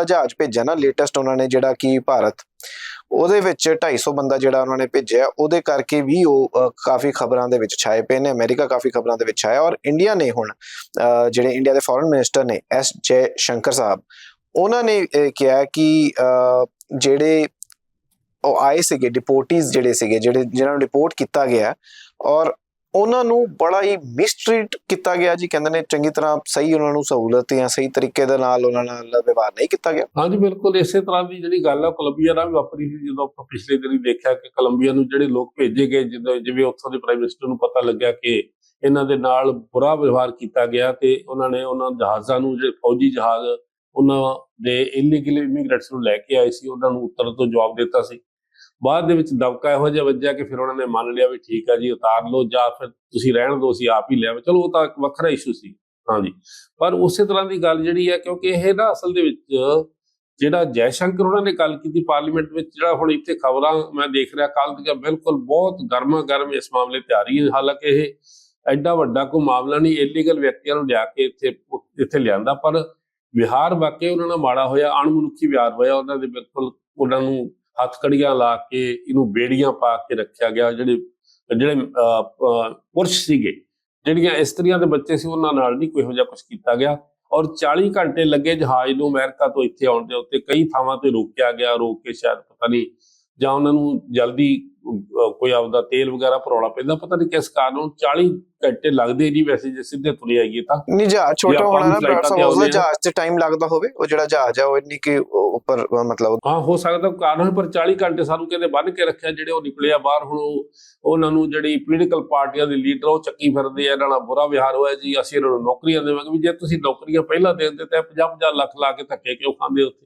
ਜਿਹੜਾ ਜਹਾਜ਼ ਭੇਜਿਆ ਨਾ ਲੇਟੈਸਟ ਉਹਨਾਂ ਨੇ ਜਿਹੜਾ ਕਿ ਭਾਰਤ ਉਹਦੇ ਵਿੱਚ 250 ਬੰਦਾ ਜਿਹੜਾ ਉਹਨਾਂ ਨੇ ਭੇਜਿਆ ਉਹਦੇ ਕਰਕੇ ਵੀ ਉਹ ਕਾਫੀ ਖਬਰਾਂ ਦੇ ਵਿੱਚ ਛਾਏ ਪਏ ਨੇ ਅਮਰੀਕਾ ਕਾਫੀ ਖਬਰਾਂ ਦੇ ਵਿੱਚ ਛਾਇਆ ਔਰ ਇੰਡੀਆ ਨੇ ਹੁਣ ਜਿਹੜੇ ਇੰਡੀਆ ਦੇ ਫੋਰਨ ਮਿਨਿਸਟਰ ਨੇ ਐਸ ਜੈ ਸ਼ੰਕਰ ਸਾਹਿਬ ਉਹਨਾਂ ਨੇ ਕਿਹਾ ਕਿ ਅ, ਜਿਹੜੇ ਉਹ ਆਏ ਸੀਗੇ ਡਿਪੋਰਟੀਜ਼ ਜਿਹੜੇ ਸੀਗੇ ਜਿਹੜੇ ਜਿਹਨਾਂ ਨੂੰ ਰਿਪੋਰਟ ਕੀਤਾ ਗਿਆ ਔਰ ਉਹਨਾਂ ਨੂੰ ਬੜਾ ਹੀ ਮਿਸਟ੍ਰੀਟ ਕੀਤਾ ਗਿਆ ਜੀ। ਕਹਿੰਦੇ ਨੇ ਚੰਗੀ ਤਰ੍ਹਾਂ ਸਹੀ ਉਹਨਾਂ ਨੂੰ ਸਹੂਲਤ ਜਾਂ ਸਹੀ ਤਰੀਕੇ ਦੇ ਨਾਲ ਉਹਨਾਂ ਨਾਲ ਵਿਵਹਾਰ ਨਹੀਂ ਕੀਤਾ ਗਿਆ। ਹਾਂਜੀ, ਬਿਲਕੁਲ ਇਸੇ ਤਰ੍ਹਾਂ ਦੀ ਜਿਹੜੀ ਗੱਲ ਆ ਕੋਲੰਬੀਆ ਨਾਲ ਵੀ ਵਾਪਰੀ ਸੀ। ਜਦੋਂ ਆਪਾਂ ਪਿਛਲੇ ਦਿਨੀ ਦੇਖਿਆ ਕਿ ਕੋਲੰਬੀਆ ਨੂੰ ਜਿਹੜੇ ਲੋਕ ਭੇਜੇ ਗਏ ਜਿਵੇਂ ਜਿਵੇਂ ਉੱਥੋਂ ਦੇ ਪ੍ਰਾਈਮ ਮਿਨਿਸਟਰ ਨੂੰ ਪਤਾ ਲੱਗਿਆ ਕਿ ਇਹਨਾਂ ਦੇ ਨਾਲ ਬੁਰਾ ਵਿਵਹਾਰ ਕੀਤਾ ਗਿਆ ਤੇ ਉਹਨਾਂ ਨੇ ਉਹਨਾਂ ਜਹਾਜ਼ਾਂ ਨੂੰ, ਜਿਹੜੇ ਫੌਜੀ ਜਹਾਜ਼, ਉਹਨਾਂ ਦੇ ਇਲੀਗਲ ਇਮੀਗ੍ਰੈਂਟਸ ਨੂੰ ਲੈ ਕੇ ਆਏ ਸੀ। ਉਹਨਾਂ ਨੂੰ ਉੱਤਰ ਤੋਂ ਜਵਾਬ ਦਿੱਤਾ ਸੀ। ਬਾਅਦ ਦੇ ਵਿੱਚ ਦਬਕਾ ਇਹੋ ਜਿਹਾ ਵੱਜਿਆ ਕਿ ਫਿਰ ਉਹਨਾਂ ਨੇ ਮੰਨ ਲਿਆ ਵੀ ਠੀਕ ਆ ਜੀ, ਉਤਾਰ ਲਓ ਜਾਂ ਫਿਰ ਤੁਸੀਂ ਰਹਿਣ ਦਿਓ, ਅਸੀਂ ਆਪ ਹੀ ਲਿਆਵੇ ਚਲੋ, ਉਹ ਤਾਂ ਇੱਕ ਵੱਖਰਾ ਇਸ਼ੂ ਸੀ। ਹਾਂਜੀ ਪਰ ਉਸੇ ਤਰ੍ਹਾਂ ਦੀ ਗੱਲ ਜਿਹੜੀ ਹੈ, ਕਿਉਂਕਿ ਇਹ ਨਾ ਅਸਲ ਦੇ ਵਿੱਚ ਜਿਹੜਾ ਜੈਸ਼ੰਕਰ ਉਹਨਾਂ ਨੇ ਗੱਲ ਕੀਤੀ ਪਾਰਲੀਮੈਂਟ ਵਿੱਚ, ਜਿਹੜਾ ਹੁਣ ਇੱਥੇ ਖਬਰਾਂ ਮੈਂ ਦੇਖ ਰਿਹਾ ਕੱਲ ਦੀਆਂ ਬਿਲਕੁਲ ਬਹੁਤ ਗਰਮਾ ਗਰਮ ਇਸ ਮਾਮਲੇ ਤੇ ਆ ਰਹੀ ਹੈ। ਹਾਲਾਂਕਿ ਇਹ ਐਡਾ ਵੱਡਾ ਕੋਈ ਮਾਮਲਾ ਨਹੀਂ ਇਲੀਗਲ ਵਿਅਕਤੀਆਂ ਨੂੰ ਲਿਆ ਕੇ ਇੱਥੇ ਇੱਥੇ ਲਿਆਂਦਾ, ਪਰ ਵਿਹਾਰ ਵਾਕਈ ਉਹਨਾਂ ਨਾਲ ਮਾੜਾ ਹੋਇਆ, ਅਣਮਨੁੱਖੀ ਵਿਹਾਰ ਹੋਇਆ, ਉਹਨਾਂ ਦੇ ਬਿਲਕੁਲ ਉਹਨਾਂ ਨੂੰ ਹੱਥਕੜੀਆਂ ਲਾ ਕੇ ਇਹਨੂੰ ਬੇੜੀਆਂ ਪਾ ਕੇ ਰੱਖਿਆ ਗਿਆ ਜਿਹੜੇ ਜਿਹੜੇ ਅਹ, ਪੁਰਸ਼ ਸੀਗੇ ਜਿਹੜੀਆਂ ਇਸਤਰੀਆਂ ਦੇ ਬੱਚੇ ਸੀ ਉਹਨਾਂ ਨਾਲ ਨਹੀਂ ਕੋਈ ਇਹੋ ਜਿਹਾ ਕੁਝ ਕੀਤਾ ਗਿਆ। ਔਰ 40 ਘੰਟੇ ਲੱਗੇ ਜਹਾਜ਼ ਨੂੰ ਅਮਰੀਕਾ ਤੋਂ ਇੱਥੇ ਆਉਣ ਦੇ ਉੱਤੇ ਕਈ ਥਾਵਾਂ ਤੇ ਰੋਕਿਆ ਗਿਆ ਰੋਕ ਕੇ ਸ਼ਾਇਦ ਪਤਾ ਨਹੀਂ ਜਾਂ ਉਹਨਾਂ ਨੂੰ ਜਲਦੀ ਕੋਈ ਆਪਦਾ ਤੇਲ ਵਗੈਰਾ ਭਰਾਉਣਾ ਪੈਂਦਾ ਪਤਾ ਨਹੀਂ ਕਿਸ ਕਾਰਨ ਉਹਨੂੰ 40 ਘੰਟੇ ਲੱਗਦੇ ਨਹੀਂ ਵੈਸੇ ਜੇ ਸਿੱਧੇ ਤੁਰੇ ਆਈਏ ਤਾਂ ਨਹੀਂ ਜਹਾਜ਼ ਛੋਟਾ ਹੋਣਾ ਨਾ ਆਉਂਦੇ ਆ। ਜਹਾਜ਼ ਤੇ ਟਾਈਮ ਲੱਗਦਾ ਹੋਵੇ ਉਹ ਜਿਹੜਾ ਜਹਾਜ਼ ਆ ਉਹ ਇੰਨੀ ਕਿ ਉੱਪਰ ਮਤਲਬ ਹਾਂ ਹੋ ਸਕਦਾ ਕਾਰਨ ਪਰ 40 ਘੰਟੇ ਸਾਨੂੰ ਕਹਿੰਦੇ ਬੰਨ ਕੇ ਰੱਖਿਆ ਜਿਹੜੇ ਉਹ ਨਿਕਲੇ ਆ ਬਾਹਰ ਹੁਣ ਉਹ- ਉਹਨਾਂ ਨੂੰ ਜਿਹੜੀ ਪੋਲੀਟੀਕਲ ਪਾਰਟੀਆਂ ਦੇ ਲੀਡਰ ਉਹ ਚੱਕੀ ਫਿਰਦੇ ਆ ਇਹਨਾਂ ਨਾਲ ਬੁਰਾ ਵਿਹਾਰ ਹੋਇਆ ਜੀ ਅਸੀਂ ਇਹਨਾਂ ਨੂੰ ਨੌਕਰੀਆਂ ਦੇਵਾਂਗੇ ਵੀ ਜੇ ਤੁਸੀਂ ਨੌਕਰੀਆਂ ਪਹਿਲਾਂ ਦੇ ਦਿੰਦੇ ਤਾਂ 50 50 ਲੱਖ ਲਾ ਕੇ ਧੱਕੇ ਕਿਉਂ ਖਾਂਦੇ ਉੱਥੇ